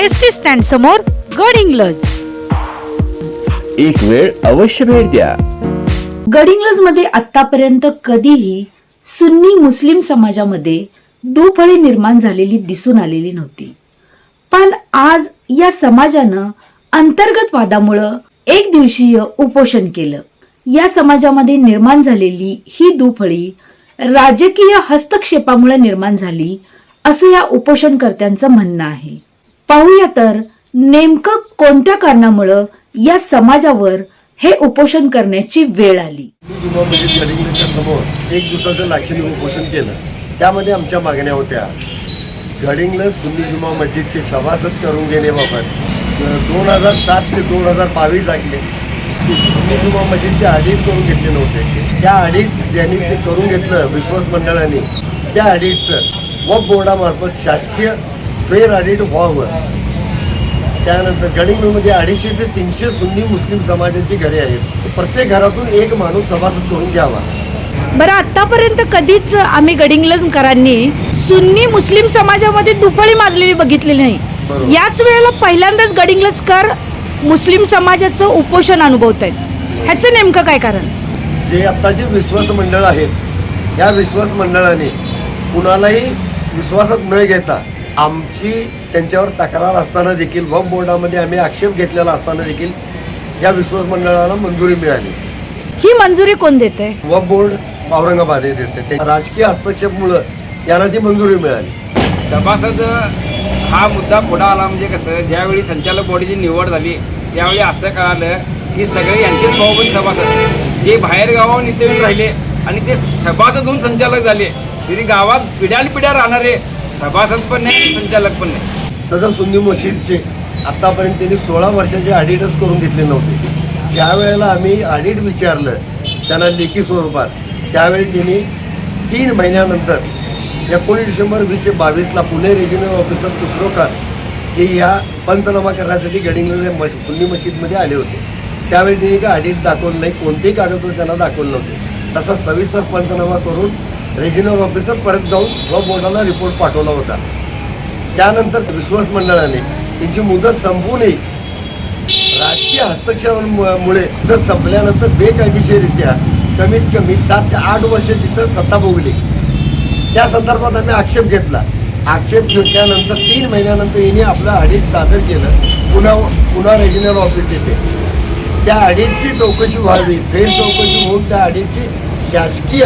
S T stand समोर गड इंग्लज. एक वेळ अवश्य भेट द्या. गडिंग्लजमध्ये आतापर्यंत कधीही सुन्नी मुस्लिम समाजामध्ये दुफळी निर्माण झालेली दिसून आलेली नव्हती. पण आज या समाजानं अंतर्गत वादामुळं एक दिवसीय उपोषण केलं. या समाजामध्ये निर्माण झालेली ही दुफळी राजकीय हस्तक्षेपामुळे निर्माण झाली असं या उपोषणकर्त्यांचं म्हणणं आहे. पाहूया तर नेमकं कोणत्या कारणामुळं या समाजावर हे उपोषण करण्याची वेळ आली? जुमा समोर एक दिवसाचं लाक्षणिक उपोषण केलं. त्यामध्ये आमच्या मागण्या होत्या. गडिंगला सुन्नी जुमा मस्जिदचे सभासद करून घेण्याबाबत दोन हजार सात ते दोन हजार बावीस आखले. सुन्नी जुमा मस्जिदचे ऑडिट करून घेतले नव्हते. त्या ऑडिट ज्यांनी ते करून घेतलं विश्वास मंडळाने त्या ऑडिटचं व बोर्डामार्फत शासकीय फेअर ऑडिट व्हावं त्यानंतर गडिंगमध्ये अडीचशे ते तीनशे सुन्नी मुस्लिम समाजाची घरे आहेत. प्रत्येक घरातून एक माणूस सभासद करून घ्यावा. बरं आतापर्यंत कधीच आम्ही गडिंग्लजकरांनी सुन्नी मुस्लिम समाजामध्ये दुफळी माजलेली बघितलेली नाही. याच वेळेला पहिल्यांदाच गडिंग्लजकर मुस्लिम समाजाचं उपोषण अनुभवत आहेत. ह्याचं नेमकं काय कारण? जे आत्ताचे विश्वास मंडळ आहेत या विश्वास मंडळाने कुणालाही विश्वासात न घेता आमची त्यांच्यावर तक्रार असताना देखील वम बोर्डामध्ये आम्ही आक्षेप घेतलेला असताना देखील या विश्वास मंडळाला मंजुरी मिळाली. ही मंजुरी कोण देते? वम बोर्ड औरंगाबाद हे देते. ते राजकीय हस्तक्षेपमुळं यांना ती मंजुरी मिळाली. सभासद हा मुद्दा पुढं आला म्हणजे कसं ज्यावेळी संचालक बॉडीची निवड झाली त्यावेळी असं कळालं की सगळे यांचेच भाऊबंद सभासद. जे बाहेर गावावर नित्य येऊन राहिले आणि ते सभासद होऊन संचालक झाले. तरी गावात पिढ्यान पिढ्या राहणारे सभासद पण नाही आणि संचालक पण नाही. सदर सुन्नी मशीदचे आत्तापर्यंत त्यांनी सोळा वर्षाचे ऑडिटच करून घेतले नव्हते. ज्या वेळेला आम्ही ऑडिट विचारलं त्यांना लेखी स्वरूपात त्यावेळी त्यांनी तीन महिन्यानंतर एकोणीस डिसेंबर वीसशे बावीसला पुणे रिजनल ऑफिसर कुसरोकर हे या पंचनामा करण्यासाठी गडिंगला मश सुन्नी मशीदमध्ये आले होते. त्यावेळी त्यांनी काय ऑडिट दाखवलं नाही कोणतेही कागदपत्र त्यांना दाखवलं नव्हते. तसा सविस्तर पंचनामा करून रेजिनल ऑफिसर परत जाऊन व बोर्डाला रिपोर्ट पाठवला होता. त्यानंतर विश्वास मंडळाने त्यांची मुदत नये राजकीय हस्तक्षेपामुळे मुदत संपल्यानंतर बेकायदेशीररित्या कमीत कमी सात ते आठ वर्षे तिथं सत्ता भोगली. त्या संदर्भात आम्ही आक्षेप घेतला. आक्षेप घेतल्यानंतर तीन महिन्यानंतर यांनी आपलं ऑडिट सादर केलं. पुन्हा पुन्हा रेजिनल ऑफिस येते. त्या ऑडिटची चौकशी व्हावी फेर चौकशी होऊन त्या ऑडिटची शासकीय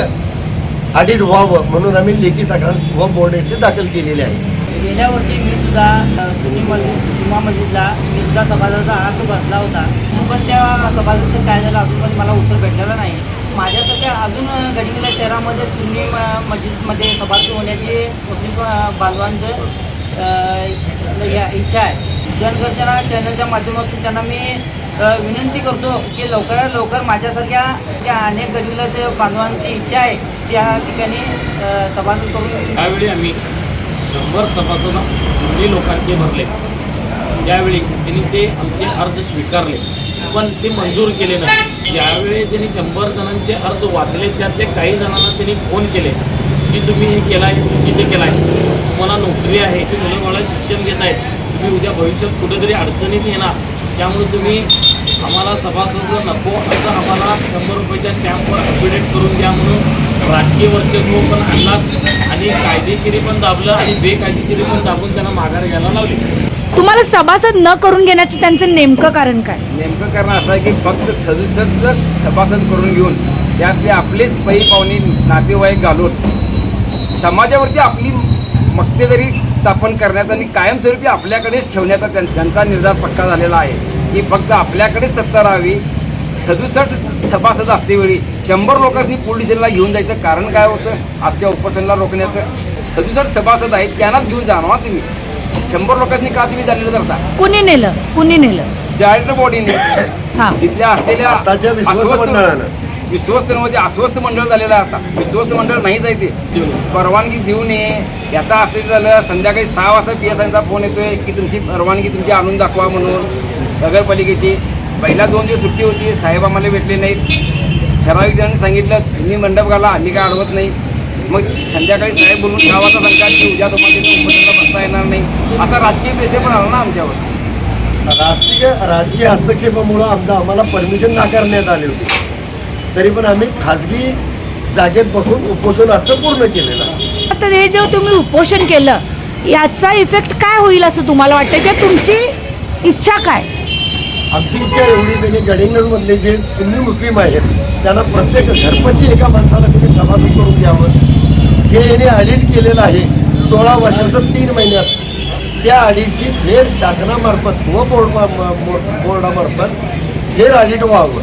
ऑडिट व्हावं म्हणून आम्ही लेखी तक्रार व बोर्ड येथे दाखल केलेली आहे. गेल्या वर्षी मी सुद्धा सुनी मस्जिद जुमा मस्जिदला मी सुद्धा सभासदाचा अर्ज भरला होता. पण त्या सभासदचं काय झालं अजून पण मला उत्तर भेटलेलं नाही. माझ्यासारख्या अजून गडिंगला शहरामध्ये सुन्नी म- मस्जिदमध्ये सभासद होण्याची मुस्लिम बांधवांचं या- इच्छा आहे. जनगर्जना चॅनलच्या माध्यमातून त्यांना मी तर विनंती करतो की लवकरात लवकर माझ्यासारख्या त्या अनेक गडिंगला बांधवांची इच्छा आहे त्या ठिकाणी सभासद करून त्यावेळी आम्ही शंभर सभासद सुंदी लोकांचे भरले. त्यावेळी त्यांनी ते आमचे अर्ज स्वीकारले पण ते मंजूर केले नाही. ज्यावेळी त्यांनी शंभर जणांचे अर्ज वाचले त्यातले काही जणांना त्यांनी फोन केले की तुम्ही हे केलं आहे चुकीचे केलं आहे तुम्हाला नोकरी आहे ती मुलं मला शिक्षण घेत आहेत तुम्ही उद्या भविष्यात कुठेतरी अडचणीत येणार. त्यामुळे तुम्ही आम्हाला सभासद नको असं आम्हाला शंभर रुपयाच्या स्टॅम्पवर अफिडेट करून द्या म्हणून राजकीय वर्चस्व पण आणलाच आणि कायदेशीरी पण दाबलं आणि बेकायदेशीरी पण दाबून त्यांना माघार घ्यायला लावली. तुम्हाला सभासद न करून घेण्याचं त्यांचं नेमकं कारण काय? नेमकं कारण असं आहे की फक्त सदस्यच सभासद करून घेऊन त्यातले आपलेच पै पाहुणे नातेवाईक घालून समाजावरती आपली मक्तेदारी स्थापन करण्यात आणि कायमस्वरूपी आपल्याकडेच ठेवण्याचा त्यां- त्यांचा निर्धार पक्का झालेला आहे. की फक्त आपल्याकडेच सत्ता राहावी. सदुसष्ट सभासद असतेवेळी शंभर लोकांनी पोलीस स्टेशनला घेऊन जायचं. कारण काय होतं? आजच्या उपोषणाला रोखण्याचं. सदुसष्ट सभासद आहेत त्यांनाच घेऊन जाणार तुम्ही. शंभर लोकांनी का तुम्ही झालेलं धरता? कुणी नेलं? कुणी नेलं? डायरेक्टर बॉडीने हा. तिथल्या असलेल्या आताच्या विश्वस्त अस्वस्थ मंडळानं. विश्वस्त मध्ये अस्वस्थ मंडळ झालेलं आहे आता. विश्वस्त मंडळ नाहीच आहे ते. परवानगी देऊ नये. याचा असं झालं संध्याकाळी सहा वाजता पी एस आयचा फोन येतोय की तुमची परवानगी तुमची आणून दाखवा म्हणून. नगरपालिकेची. पहिल्या दोन दिवस सुट्टी होती साहेब आम्हाला भेटले नाहीत. ठराविक जणांनी सांगितलं तुम्ही मंडप घाला आम्ही काय अडवत नाही. मग संध्याकाळी साहेब बोलून गावाचा सांगा की उद्या तुम्हाला तिथे बसता येणार नाही. असा राजकीय प्रेशर पण आला ना आमच्यावर. राजकीय राजकीय हस्तक्षेपामुळं आमचं आम्हाला परमिशन नाकारण्यात आली होती. तरी पण आम्ही खाजगी जागेत बसून उपोषण आजचं पूर्ण केलेलं. आता हे जे तुम्ही उपोषण केलं याचा इफेक्ट काय होईल असं तुम्हाला वाटतं? किंवा तुमची इच्छा काय? आमची इच्छा एवढीच आहे की गडिंग्लजमधले जे सुन्नी मुस्लिम आहेत त्यांना प्रत्येक घरपती एका माणसाला तुम्ही सभासद करून द्यावं. जे याने ऑडिट केलेलं आहे सोळा वर्षाचं तीन महिन्यात त्या ऑडिटची फेर शासनामार्फत व बोर्ड बोर्डामार्फत फेर ऑडिट व्हावं.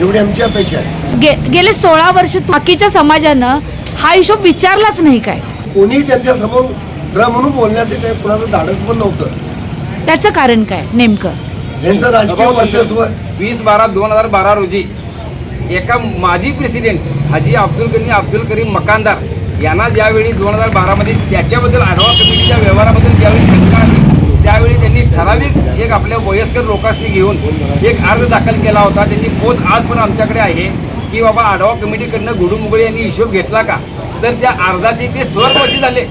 एवढी आमची अपेक्षा आहे. गे गेले सोळा वर्ष बाकीच्या समाजानं हा हिशोब विचारलाच नाही काय? कोणी त्यांच्यासमोर म्हणून बोलण्याचे ते कुणाचं धाडस पण नव्हतं. त्याचं कारण काय? नेमकं? यांचं राजकीय वर्चस्व वीस बारा दोन हजार बारा रोजी एका माजी प्रेसिडेंट हाजी अब्दुल गनी अब्दुल करीम मकानदार यांना ज्यावेळी दोन हजार बारामध्ये त्याच्याबद्दल आढावा कमिटीच्या व्यवहाराबद्दल ज्यावेळी शंका आली त्यावेळी त्यांनी ठराविक एक आपल्या वयस्कर लोकांनी घेऊन एक अर्ज दाखल केला होता. त्याची पोच आज पण आमच्याकडे आहे की बाबा आढावा कमिटीकडनं गुडुमुगळे यांनी हिशोब घेतला का? तर त्या अर्जाचे ते स्वर्गवासी झाले.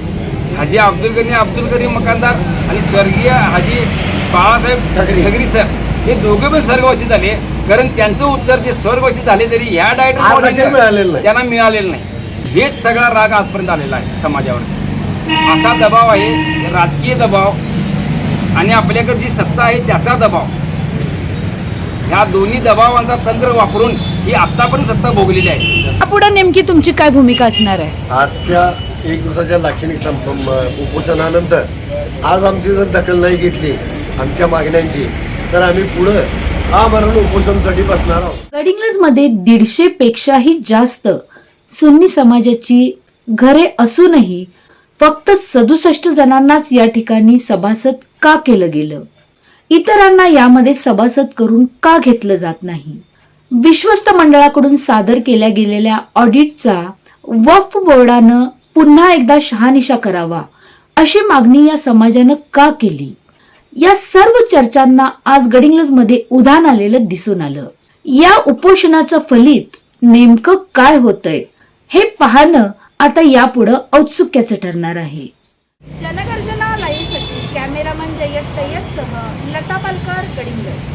हाजी अब्दुल गनी अब्दुल करीम मकानदार आणि स्वर्गीय हाजी बाळासाहेब ठगरी. ठगरी सर. हे दोघे पण स्वर्गवासी झाले. कारण त्यांचं उत्तर ते स्वर्गवासी झाले तरी ह्या नाही. त्यांना मिळालेलं नाही. हेच सगळा राग आजपर्यंत आलेला आहे समाजावर. असा दबाव आहे राजकीय दबाव आणि आपल्याकडे जी सत्ता आहे त्याचा दबाव. ह्या दोन्ही दबावांचा तंत्र वापरून ही आत्तापर्यंत सत्ता भोगलेली आहे. पुढे नेमकी तुमची काय भूमिका असणार आहे? आजच्या एक दिवसाच्या लाक्षणिक संप उपोषणानंतर आज आमची जर दखल नाही घेतली आमच्या मागण्यांची तर आम्ही पुढं आमरण उपोषणासाठी बसणार आहोत. गडिंग्लजमध्ये दीडशे पेक्षाही जास्त सुन्नी समाजाची घरे असूनही फक्त सदुसष्ट जणांनाच या ठिकाणी सभासद का केलं गेलं? इतरांना यामध्ये सभासद करून का घेतलं जात नाही? विश्वस्त मंडळाकडून सादर केल्या गेलेल्या ऑडिटचा वफ बोर्डानं पुन्हा एकदा शहानिशा करावा. अशी मागणी या समाजानं का केली? या सर्व चर्चांना आज गडिंग्लजमध्ये उधाण आलेलं दिसून आलं. या उपोषणाचं फलित नेमकं काय होतंय हे पाहणं आता यापुढं औत्सुक्याचं ठरणार आहे. जनगर्जना लाईव्हसाठी कॅमेरामन जय्यद सय्यदसह लता पालकर गडिंगज